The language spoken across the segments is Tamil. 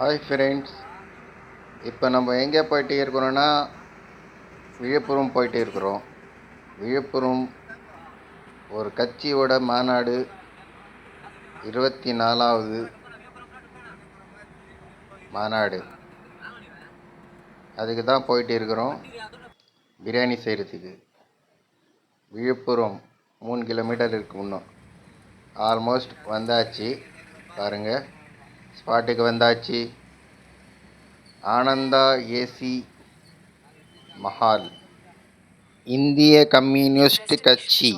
ஹாய் ஃப்ரெண்ட்ஸ் இப்போ நம்ம எங்கே போயிட்டு இருக்கிறோன்னா விழுப்புரம் போயிட்டு இருக்கிறோம். விழுப்புரம் ஒரு கட்சியோட மாநாடு இருபத்தி நாலாவது மாநாடு. அதுக்கு தான் போயிட்டு இருக்கிறோம். பிரியாணி செய்கிறதுக்கு விழுப்புரம் மூணு கிலோமீட்டர் இருக்கு இன்னும் ஆல்மோஸ்ட் வந்தாச்சு. பாருங்கள் பாட்டுக்கு வந்தாச்சு. ஆனந்தா ஏசி மஹால். இந்திய கம்யூனிஸ்ட் கட்சி.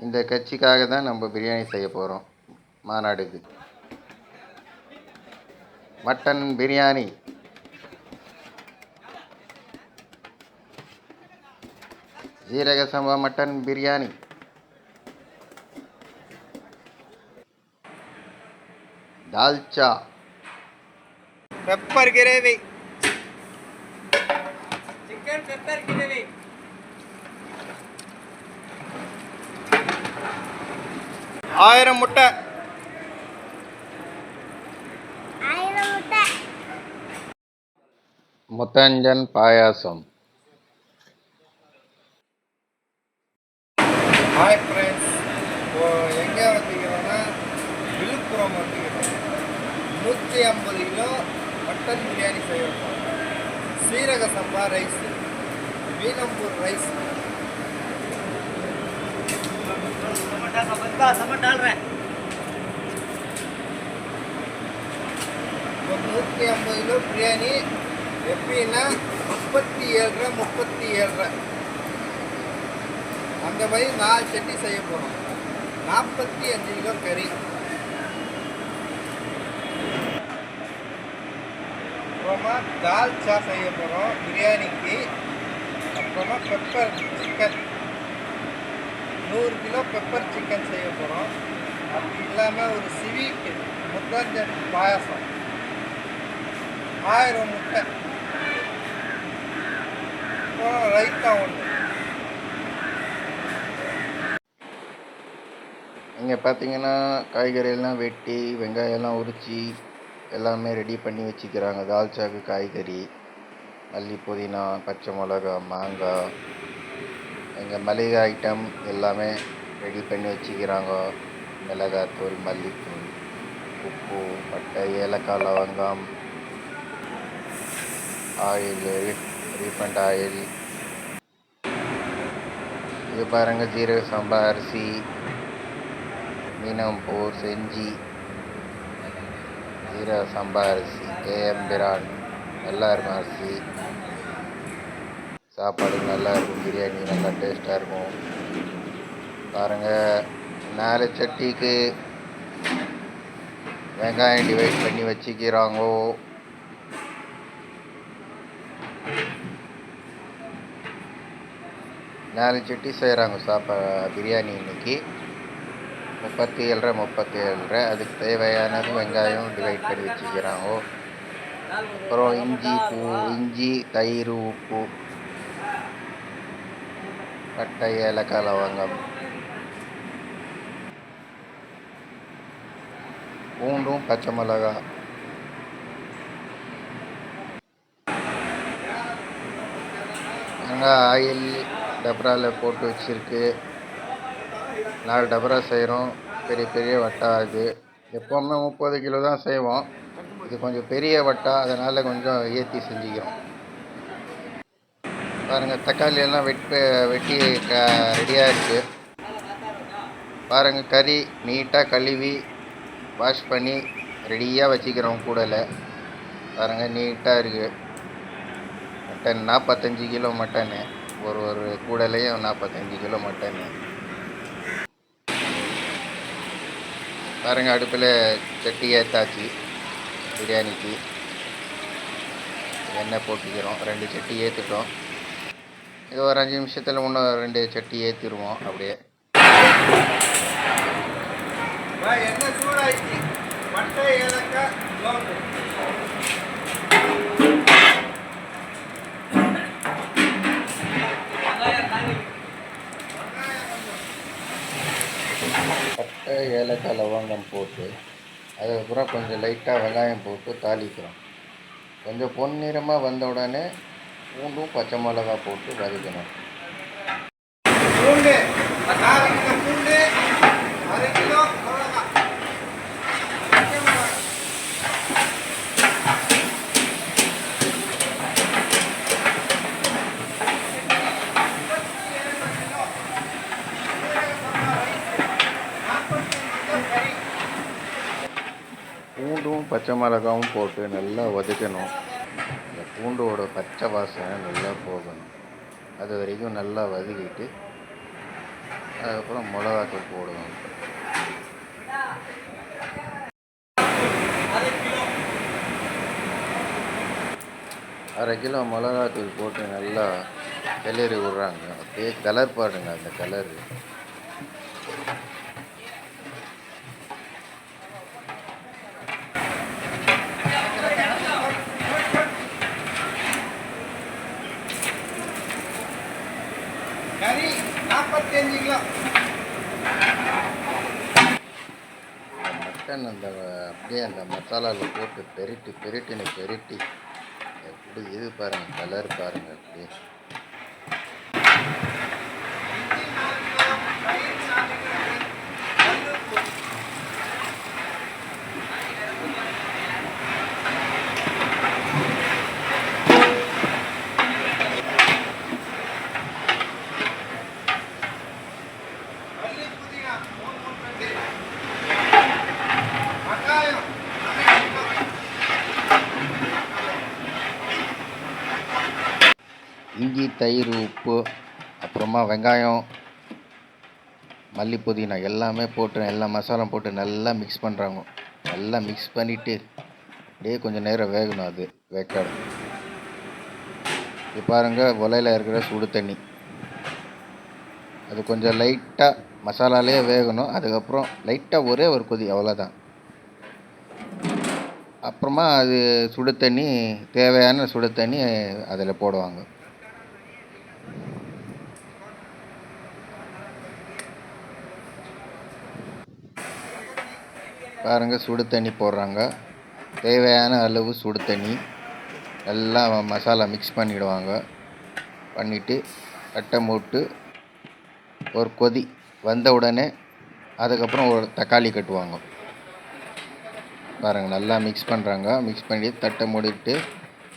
இந்த கட்சிக்காக தான் நம்ம பிரியாணி செய்ய போகிறோம் மாநாடுக்கு. மட்டன் பிரியாணி. ஜீரக சம்பா mutton biryani. Dalcha pepper gravy. Chicken pepper gravy. ஆயிரம் முட்டை. முத்தஞ்சன் பாயாசம் ஹாய் ஃப்ரெண்ட்ஸ் இப்போ எங்கே வந்துக்கிறோன்னா விழுப்புரம் வந்துக்கிறோம் நூற்றி ஐம்பது கிலோ மட்டன் பிரியாணி செய்யணும் சம்பா ரைஸ் மீனம்பூர் ரைஸ் இப்போ நூற்றி ஐம்பது கிலோ பிரியாணி எப்படின்னா முப்பத்தி ஏழு ரூபா முப்பத்தி ஏழு ரூபா அந்த மாதிரி நாலு சட்னி செய்ய போகிறோம் நாற்பத்தி அஞ்சு கிலோ கறி. அப்புறமா தால்ச்சா செய்ய போகிறோம் பிரியாணிக்கு அப்புறமா பெப்பர் சிக்கன் நூறு கிலோ பெப்பர் சிக்கன் செய்ய போகிறோம் அப்படி இல்லாமல் ஒரு ஸ்வீட் முத்தஞ்சன் பாயாசம். ஆயிரம் முட்டை. அப்புறம் ரைத்தா ஒன்று இங்கே பார்த்தீங்கன்னா காய்கறியெல்லாம் வெட்டி வெங்காயம்லாம் உரித்து எல்லாமே ரெடி பண்ணி வச்சுக்கிறாங்க. தால்ச்சாக்கு காய்கறி மல்லி புதினா பச்சை மிளகா மாங்காய் எங்கள் மளிகை ஐட்டம் எல்லாமே ரெடி பண்ணி வச்சுக்கிறாங்க. மிளகாத்தூள் மல்லித்தூள் உப்பு பட்டை ஏலக்காய் லவங்கம் ஆயில் ரீஃபண்ட் ஆயில் இது பாருங்கள் ஜீரக சம்பா அரிசி மீனம்பூர் செஞ்சி ஜீரக சம்பா அரிசி ஏஎம் பிரான் நல்லா இருக்கும் அரிசி. சாப்பாடு நல்லா இருக்கும் பிரியாணி நல்லா டேஸ்ட்டாக இருக்கும். பாருங்கள் நாலு சட்டிக்கு வெங்காயம் டிவைட் பண்ணி வச்சுக்கிறாங்கோ. நாலு சட்டி செய்கிறாங்க சாப்பா பிரியாணி இன்னைக்கு. முப்பத்தி ஏழரை முப்பத்தி ஏழரை அதுக்கு தேவையானது வெங்காயம் டிவைட் பண்ணி வச்சுக்கிறாங்க அப்புறம் இஞ்சி பூ இஞ்சி தயிர் உப்பு. பட்டை ஏலக்காய் லவங்கம். பூண்டும் பச்சை மிளகாய் ஆயில் டப்ராவில் போட்டு வச்சுருக்கு. நாலு டபரா செய்கிறோம் பெரிய பெரிய வட்டா இது. எப்போவுமே முப்பது கிலோ தான் செய்வோம். இது கொஞ்சம் பெரிய வட்டா அதனால் கொஞ்சம் ஏற்றி செஞ்சுக்கிறோம். பாருங்கள் தக்காளி எல்லாம் வெட்டு வெட்டி க ரெடியாக இருக்குது பாருங்கள் கறி நீட்டாக கழுவி வாஷ் பண்ணி ரெடியாக வச்சுக்கிறோம் கூடல. பாருங்கள் நீட்டாக இருக்குது மட்டன் நாற்பத்தஞ்சு கிலோ மட்டனு. ஒரு ஒரு கூடலையும் நாற்பத்தஞ்சு கிலோ மட்டனு. பாருங்க அடுப்பில் சட்டி ஏற்றாச்சு பிரியாணிக்கு. எண்ணெய் போட்டுக்கிறோம் ரெண்டு சட்டி ஏற்றுட்டோம் இது ஒரு அஞ்சு நிமிஷத்தில் இன்னும் ரெண்டு சட்டி ஏற்றிடுவோம் அப்படியே. என்ன சூடாக்கி பட்டை ஏலக்காய் ஏலக்காய் லவங்கம் போட்டு அதுக்கப்புறம் கொஞ்சம் லைட்டாக வெங்காயம் போட்டு தாளிக்கிறோம். கொஞ்சம் பொன்னிறமாக வந்த உடனே பூண்டும் பச்சை மிளகா போட்டு வதக்கணும் பூண்டு அரை கிலோ பூண்டு அரை கிலோ மிளகாய் பச்சை மிளகாய் பூண்டும் பச்சை மிளகாவும் போட்டு நல்லா வதக்கணும். இந்த பூண்டோட பச்சை வாசனை நல்லா போகணும். அது வரைக்கும் நல்லா வதக்கிட்டு அதுக்கப்புறம் மிளகாத்தூள் போடணும். அரை கிலோ மிளகாத்தூள் போட்டு நல்லா கிளறி விட்றாங்க. அப்படியே கலர் பாருங்கள் அந்த கலரு. கறி நாற்பத்தஞ்சு கிலோ. மட்டன் அந்த அப்படியே அந்த மசாலாவில் போட்டு பெருட்டி பெருட்டின்னு பெருட்டி. எப்படி இது பாருங்கள் கலர் பாருங்கள் அப்படியே. இஞ்சி தயிர் உப்பு அப்புறமா வெங்காயம் மல்லி புதினா எல்லாமே போட்டு எல்லா மசாலா போட்டு நல்லா மிக்ஸ் பண்ணுறாங்க நல்லா மிக்ஸ் பண்ணிவிட்டு அப்படியே கொஞ்சம் நேரம் வேகணும் அது வேக்காடு. இது பாருங்கள் உலையில் இருக்கிற சுடு தண்ணி. அது கொஞ்சம் லைட்டாக மசாலாலே வேகணும். அதுக்கப்புறம் லைட்டாக ஒரே ஒரு கொதி அவ்வளோதான் அப்புறமா அது சுடு தண்ணி தேவையான சுடு தண்ணி அதில் போடுவாங்க. பாருங்கள் சுடு தண்ணி போடுறாங்க. தேவையான அளவு சுடு தண்ணி. எல்லாம் மசாலா மிக்ஸ் பண்ணிவிடுவாங்க பண்ணிவிட்டு தட்டை மூட்டு ஒரு கொதி வந்த உடனே அதுக்கப்புறம் ஒரு தக்காளி கட்டுவாங்க. பாருங்கள் நல்லா மிக்ஸ் பண்ணுறாங்க மிக்ஸ் பண்ணி தட்டை மூடிட்டு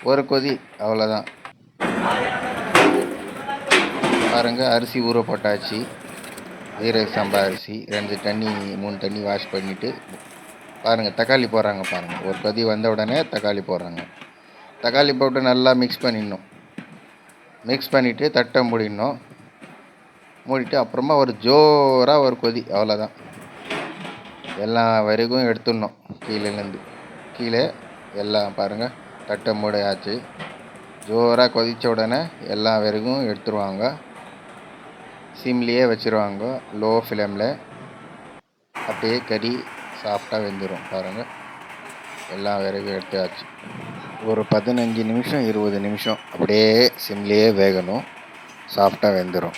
ஒரு கொதி அவ்வளோதான் பாருங்கள் அரிசி ஊற போட்டாச்சு ஜீரக சம்பா அரிசி ரெண்டு தண்ணி மூணு தண்ணி வாஷ் பண்ணிவிட்டு பாருங்கள் தக்காளி போடுறாங்க பாருங்கள் ஒரு கொதி வந்த உடனே தக்காளி போடுறாங்க. தக்காளி போட்டு நல்லா மிக்ஸ் பண்ணிடணும். மிக்ஸ் பண்ணிவிட்டு தட்டை மூடிடணும். மூடிட்டு அப்புறமா ஒரு ஜோராக ஒரு கொதி அவ்வளோதான் எல்லா வரைக்கும் எடுத்துடணும் கீழேருந்து கீழே எல்லாம் பாருங்கள் தட்டை மூடையாச்சு. ஜோராக கொதித்த உடனே எல்லா வரைக்கும் எடுத்துருவாங்க. சிம்லேயே வச்சுருவாங்க லோ ஃப்ளேமில் அப்படியே கறி சாஃப்டாக வெந்துடும் பாருங்கள் எல்லா வரைக்கும் எடுத்தாச்சு. ஒரு பதினஞ்சு நிமிஷம் இருபது நிமிஷம் அப்படியே சிம்லேயே வேகணும். சாஃப்டாக வெந்துடும்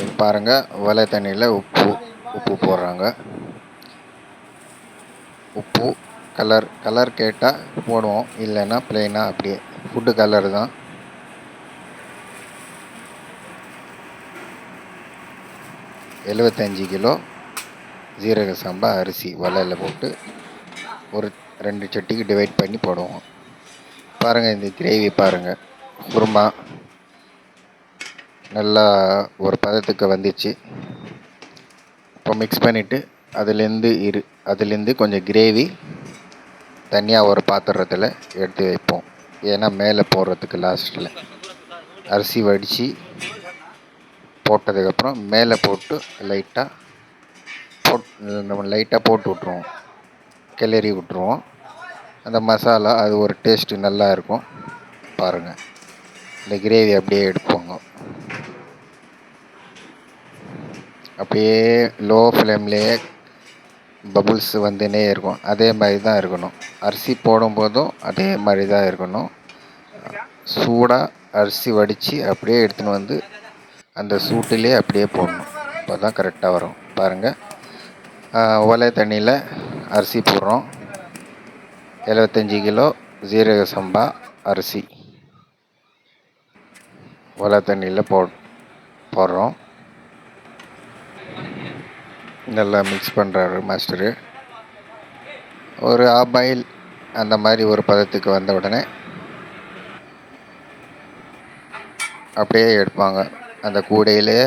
இது பாருங்கள் வலை தண்ணியில் உப்பு உப்பு போடுறாங்க. உப்பு கலர் கலர் கேட்டால் போடுவோம். இல்லைன்னா ப்ளெயினாக அப்படியே ஃபுட்டு கலர் தான். எழுபத்தஞ்சி கிலோ ஜீரக சம்பா அரிசி வலையில் போட்டு ஒரு ரெண்டு சட்டிக்கு டிவைட் பண்ணி போடுவோம். பாருங்கள் இந்த கிரேவி பாருங்கள் குருமா நல்லா ஒரு பதத்துக்கு வந்துச்சு. இப்போ மிக்ஸ் பண்ணிவிட்டு அதுலேருந்து இரு அதுலேருந்து கொஞ்சம் கிரேவி தனியாக ஒரு பாத்திரத்தில் எடுத்து வைப்போம். ஏன்னா மேலே போடுறதுக்கு லாஸ்ட்டில் அரிசி வடித்து போட்டதுக்கப்புறம் மேலே போட்டு லைட்டாக போட் நம்ம லைட்டாக போட்டு விட்ருவோம் கிளறி விட்ருவோம் அந்த மசாலா அது ஒரு டேஸ்ட்டு நல்லா இருக்கும். பாருங்கள் இந்த கிரேவி அப்படியே எடுப்போங்க. அப்படியே லோ ஃப்ளேம்லேயே பபுள்ஸ் வந்துனே இருக்கும். அதே மாதிரி தான் இருக்கணும். அரிசி போடும்போதும் அதே மாதிரி தான் இருக்கணும். சூடாக அரிசி வடித்து அப்படியே எடுத்துன்னு வந்து அந்த சூட்டிலே அப்படியே போடணும் அப்போ தான் கரெக்டாக வரும். பாருங்கள் ஒலை தண்ணியில் அரிசி போடுறோம். எழுபத்தஞ்சி கிலோ ஜீரக சம்பா அரிசி. ஒலை தண்ணியில் போ போடுறோம். நல்லா மிக்ஸ் பண்ணுறாரு மாஸ்டரு ஒரு ஆபாயில் அந்த மாதிரி ஒரு பதத்துக்கு வந்த உடனே அப்படியே எடுப்பாங்க. அந்த கூடையிலேயே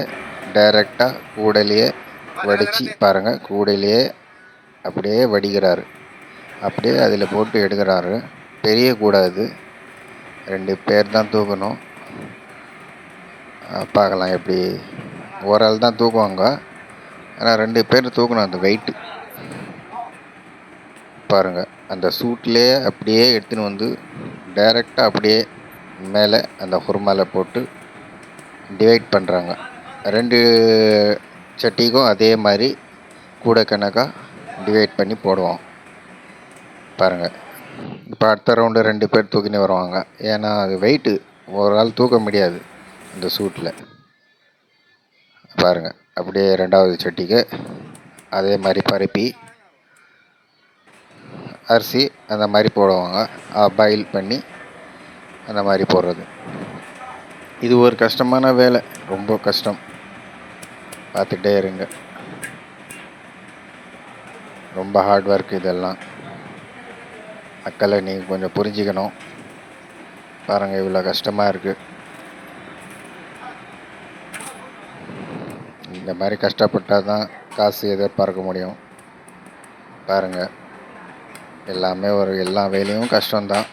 டைரெக்டாக கூடையிலேயே வடித்து பாருங்கள் கூடையிலேயே அப்படியே வடிக்கிறாரு அப்படியே அதில் போட்டு எடுக்கிறாரு. பெரிய ரெண்டு பேர் தான் தூக்கணும். பார்க்கலாம் எப்படி. ஒரு ஆள் தான் தூக்குவாங்க. ஆனால் ரெண்டு பேர் தூக்கணும் அந்த வெயிட்டு பாருங்கள் அந்த சூட்லேயே அப்படியே எடுத்துன்னு வந்து டைரெக்டாக அப்படியே மேலே அந்த ஹுர்மாவில் போட்டு டிவைட் பண்ணுறாங்க ரெண்டு சட்டிக்கும் அதே மாதிரி கூட கணக்காக டிவைட் பண்ணி போடுவோம். பாருங்கள் இப்போ அடுத்த ரவுண்டு ரெண்டு பேர் தூக்கின்னு வருவாங்க. ஏன்னா அது வெயிட்டு ஒரு ஆள் தூக்க முடியாது இந்த சூட்டில் பாருங்கள் அப்படியே ரெண்டாவது சட்டிக்கு அதே மாதிரி பரப்பி அரிசி அந்த மாதிரி போடுவாங்க. பாயில் பண்ணி அந்த மாதிரி போடுறது. இது ஒரு கஷ்டமான வேலை. ரொம்ப கஷ்டம். பார்த்துக்கிட்டே இருங்க. ரொம்ப ஹார்ட் ஒர்க் இதெல்லாம். மக்களை நீங்கள் கொஞ்சம் புரிஞ்சுக்கணும். பாருங்கள் இவ்வளோ கஷ்டமாக இருக்குது இந்த மாதிரி கஷ்டப்பட்டால் தான் காசு எதிர்பார்க்க முடியும். பாருங்கள் எல்லாமே ஒரு எல்லா வேலையும் கஷ்டம்தான்.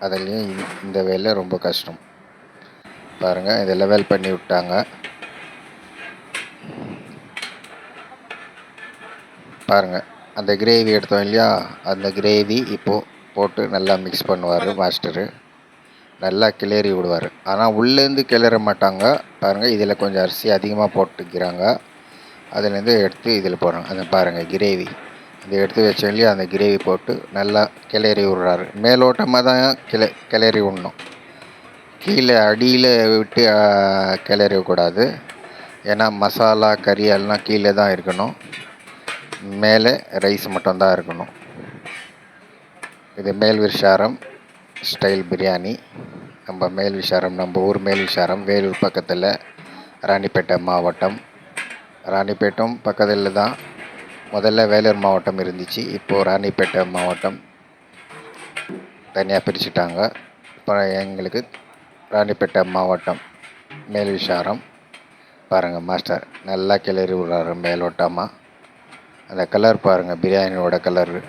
அதுலேயும் இந்த வேலை ரொம்ப கஷ்டம். பாருங்கள் இது லெவல் பண்ணி விட்டாங்க. பாருங்கள் அந்த கிரேவி எடுத்தோம் இல்லையா? அந்த கிரேவி இப்போது போட்டு நல்லா மிக்ஸ் பண்ணுவார் மாஸ்டரு நல்லா கிளறி விடுவார். ஆனால் உள்ளேருந்து கிளற மாட்டாங்க. பாருங்கள் இதில் கொஞ்சம் அரிசி அதிகமாக போட்டுக்கிறாங்க. அதுலேருந்து எடுத்து இதில் போடுறாங்க. அந்த பாருங்கள் கிரேவி இதை எடுத்து வச்சோம் இல்லையா? அந்த கிரேவி போட்டு நல்லா கிளறி விடுறாரு. மேலோட்டமாக தான் கிள கிளறி விடணும். கீழே அடியில் விட்டு கிளறக்கூடாது ஏன்னா மசாலா கறி எல்லாம் கீழே தான் இருக்கணும். மேலே ரைஸ் மட்டும்தான் இருக்கணும். இது மேல் விஷாரம் ஸ்டைல் பிரியாணி. நம்ம மேல் விஷாரம் நம்ம ஊர் மேல் விஷாரம் வேலூர் பக்கத்தில் ராணிப்பேட்டை மாவட்டம். ராணிப்பேட்டம் பக்கத்தில் தான் முதல்ல வேலூர் மாவட்டம் இருந்துச்சு. இப்போது ராணிப்பேட்டை மாவட்டம் தனியாக பிரிச்சுட்டாங்க. இப்போ எங்களுக்கு ராணிப்பேட்டை மாவட்டம் மேல்விசாரம். பாருங்கள் மாஸ்டர் நல்லா கிளறி விடுறாரு மேலோட்டமாக அந்த கலர் பாருங்கள் பிரியாணியோட கலரு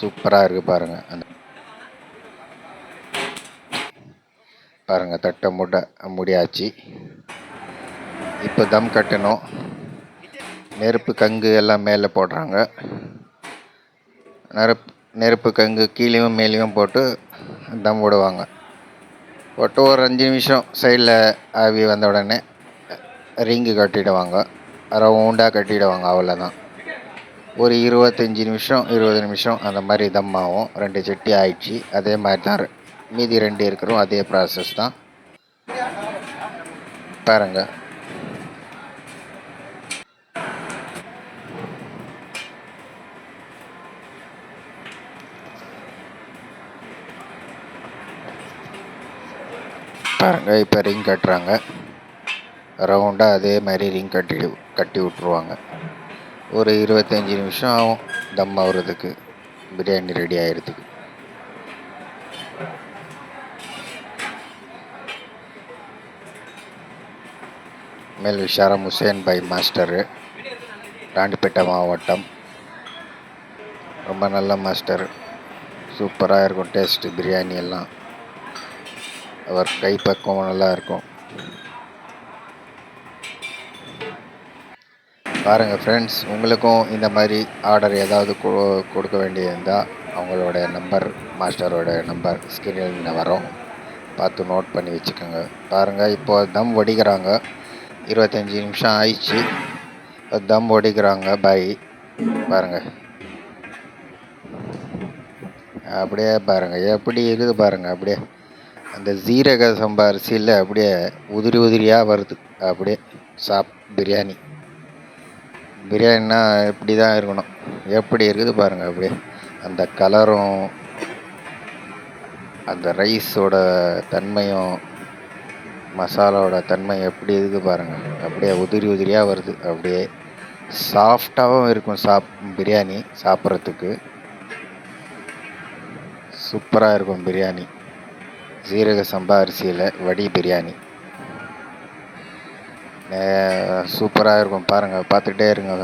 சூப்பராக இருக்குது பாருங்கள் அந்த பாருங்கள் தட்டை முட்டை முடியாச்சு. இப்போ தம் கட்டணும். நெருப்பு கங்கு எல்லாம் மேலே போடுறாங்க. நெருப்பு நெருப்பு கங்கு கீழேயும் மேலேயும் போட்டு தம் விடுவாங்க போட்டு ஒரு அஞ்சு நிமிஷம் சைடில் ஆவி வந்த உடனே ரிங்கு கட்டிடுவாங்க. ரவுண்டாக கட்டிடுவாங்க அவ்வளோதான் ஒரு இருபத்தஞ்சி நிமிஷம் இருபது நிமிஷம் அந்த மாதிரி தம் ஆகும். ரெண்டு சட்டி ஆயிடுச்சு. அதே மாதிரி தான் மீதி ரெண்டு இருக்கிறோம். அதே ப்ராசஸ் தான். பாருங்க. பாருங்க இப்போ ரிங் கட்டுறாங்க. ரவுண்டாக அதே மாதிரி ரிங் கட்டி கட்டி விட்ருவாங்க ஒரு இருபத்தஞ்சி நிமிஷம் ஆகும் தம் ஆகுறதுக்கு பிரியாணி ரெடி ஆகிறதுக்கு மேல் விஷாரம் ஹுசேன் பாய் மாஸ்டரு ராண்டிப்பேட்டை மாவட்டம். ரொம்ப நல்ல மாஸ்டர். சூப்பராக இருக்கும் டேஸ்ட்டு பிரியாணி எல்லாம். அவர் கைப்பக்குவம் நல்லா இருக்கும். பாருங்கள் ஃப்ரெண்ட்ஸ் உங்களுக்கும் இந்த மாதிரி ஆர்டர் ஏதாவது கொ- கொடுக்க வேண்டியிருந்தால் அவங்களோட நம்பர் மாஸ்டரோட நம்பர் ஸ்க்ரீனில் வரும். பார்த்து நோட் பண்ணி வச்சுக்கோங்க. பாருங்கள் இப்போ தம் ஒடிக்கிறாங்க. இருபத்தஞ்சி நிமிஷம் ஆயிடுச்சு. இப்போ தம் ஒடிக்கிறாங்க பாய் பாருங்கள் அப்படியே பாருங்கள் எப்படி இருக்குது பாருங்கள் அப்படியே. அந்த ஜீரக சம்பா அரிசியில் அப்படியே உதிரி உதிரியாக வருது. அப்படியே சாப் பிரியாணி. பிரியாணினா இப்படி தான் இருக்கணும். எப்படி இருக்குது பாருங்கள் அப்படியே. அந்த கலரும் அந்த ரைஸோட தன்மையும் மசாலாவோட தன்மை எப்படி இருக்குது பாருங்கள் அப்படியே உதிரி உதிரியாக வருது. அப்படியே சாஃப்டாகவும் இருக்கும் சாப் பிரியாணி சாப்பிட்றதுக்கு. சூப்பராக இருக்கும் பிரியாணி. ஜீரக சம்பா அரிசியில் வடி பிரியாணி. சூப்பராக இருக்கும். பாருங்கள் பார்த்துக்கிட்டே இருங்க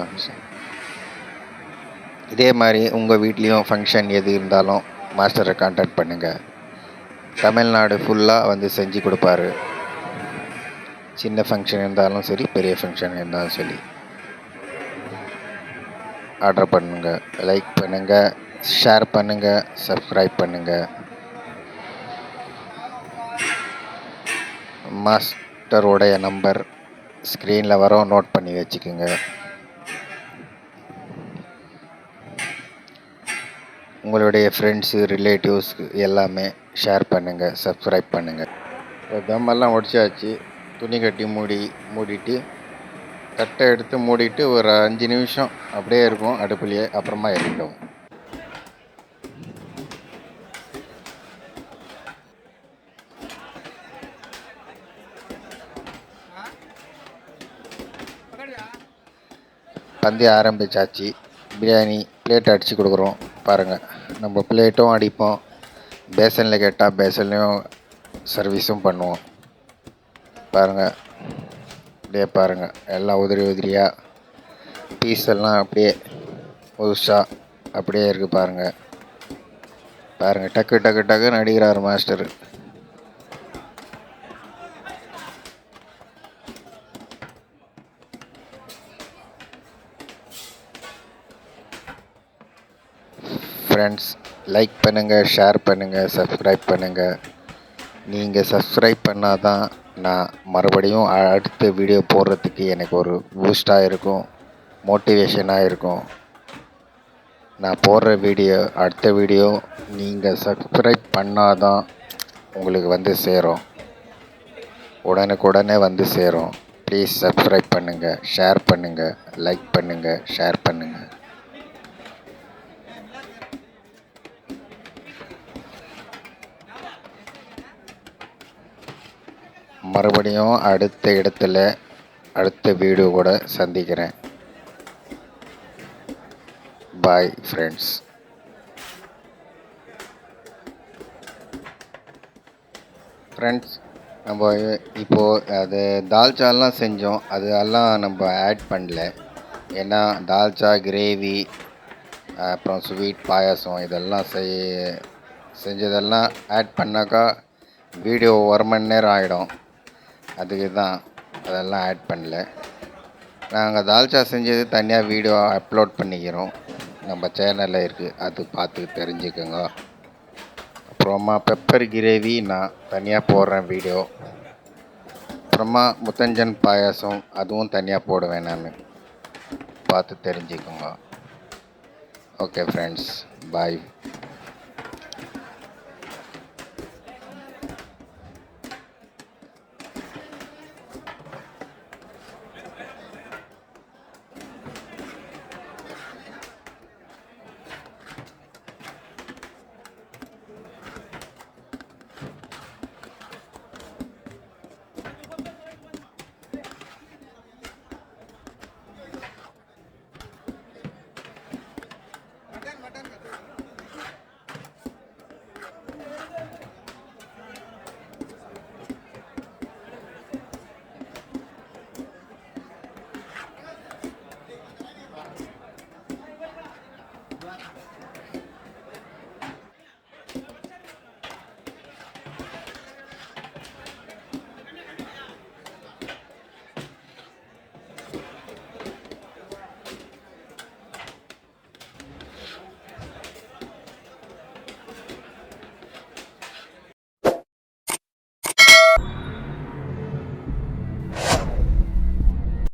இதே மாதிரி உங்கள் வீட்லேயும் ஃபங்க்ஷன் எது இருந்தாலும் மாஸ்டரை காண்டாக்ட் பண்ணுங்கள் தமிழ்நாடு ஃபுல்லாக வந்து செஞ்சு கொடுப்பாரு. சின்ன ஃபங்க்ஷன் இருந்தாலும் சரி பெரிய ஃபங்க்ஷன் இருந்தாலும் சரி. ஆர்டர் பண்ணுங்கள் லைக் பண்ணுங்கள் ஷேர் பண்ணுங்கள் சப்ஸ்கிரைப் பண்ணுங்கள் மாஸ்டரோடைய நம்பர் ஸ்க்ரீனில் வரோம். நோட் பண்ணி வச்சுக்கோங்க. உங்களுடைய ஃப்ரெண்ட்ஸு ரிலேட்டிவ்ஸ்க்கு எல்லாமே ஷேர் பண்ணுங்கள் சப்ஸ்கிரைப் பண்ணுங்கள் இப்போ தம்மெல்லாம் உடச்சாச்சு துணி கட்டி மூடி மூடிட்டு தட்டை எடுத்து மூடிட்டு ஒரு அஞ்சு நிமிஷம் அப்படியே இருக்கும். அடுப்புலையே அப்புறமா இறக்கிடுவோம் வந்து ஆரம்பித்தாச்சு பிரியாணி பிளேட் அடித்து கொடுக்குறோம். பாருங்கள் நம்ம பிளேட்டும் அடிப்போம். பேசனில் கேட்டால் பேசன்லேயும் சர்வீஸும் பண்ணுவோம். பாருங்கள் அப்படியே பாருங்கள் எல்லாம் உதிரி உதிரியாக பீஸ் எல்லாம் அப்படியே புதுசாக அப்படியே இருக்குது பாருங்கள் பாருங்கள் டக்கு டக்கு டக்குன்னு அடிக்கிறார் மாஸ்டர் ஃப்ரெண்ட்ஸ் லைக் பண்ணுங்கள் ஷேர் பண்ணுங்கள் சப்ஸ்கிரைப் பண்ணுங்கள் நீங்கள் சப்ஸ்கிரைப் பண்ணால் தான் நான் மறுபடியும் அடுத்த வீடியோ போடுறதுக்கு எனக்கு ஒரு பூஸ்டாக இருக்கும் மோட்டிவேஷனாக இருக்கும். நான் போடுற வீடியோ அடுத்த வீடியோ நீங்கள் சப்ஸ்கிரைப் பண்ணால் தான் உங்களுக்கு வந்து சேரும். உடனுக்குடனே வந்து சேரும். ப்ளீஸ் சப்ஸ்கிரைப் பண்ணுங்கள் ஷேர் பண்ணுங்கள் லைக் பண்ணுங்கள் ஷேர் பண்ணுங்கள் மறுபடியும் அடுத்த இடத்துல அடுத்த வீடியோ கூட சந்திக்கிறேன். பாய் ஃப்ரெண்ட்ஸ் ஃப்ரெண்ட்ஸ் நம்ம இப்போது அது தால்ச்சாலாம் செஞ்சோம். அது எல்லாம் நம்ம ஆட் பண்ணல. ஏன்னா தால்ச்சா கிரேவி அப்புறம் ஸ்வீட் பாயாசம் இதெல்லாம் செய் செஞ்சதெல்லாம் ஆட் பண்ணாக்கா வீடியோ ஒரு மணி நேரம் ஆகிடும் அதுக்கு தான் அதெல்லாம் ஆட் பண்ணல. நாங்கள் தால்ச்சா செஞ்சது தனியாக வீடியோ அப்லோட் பண்ணிக்கிறோம். நம்ம சேனலில் இருக்குது அது பார்த்து தெரிஞ்சுக்கோங்க. அப்புறமா பெப்பர் கிரேவி நான் தனியாக போடுறேன் வீடியோ அப்புறமா முத்தஞ்சன் பாயாசம் அதுவும் தனியாக போடுவேன் நான். பார்த்து தெரிஞ்சுக்கோங்க. Okay friends bye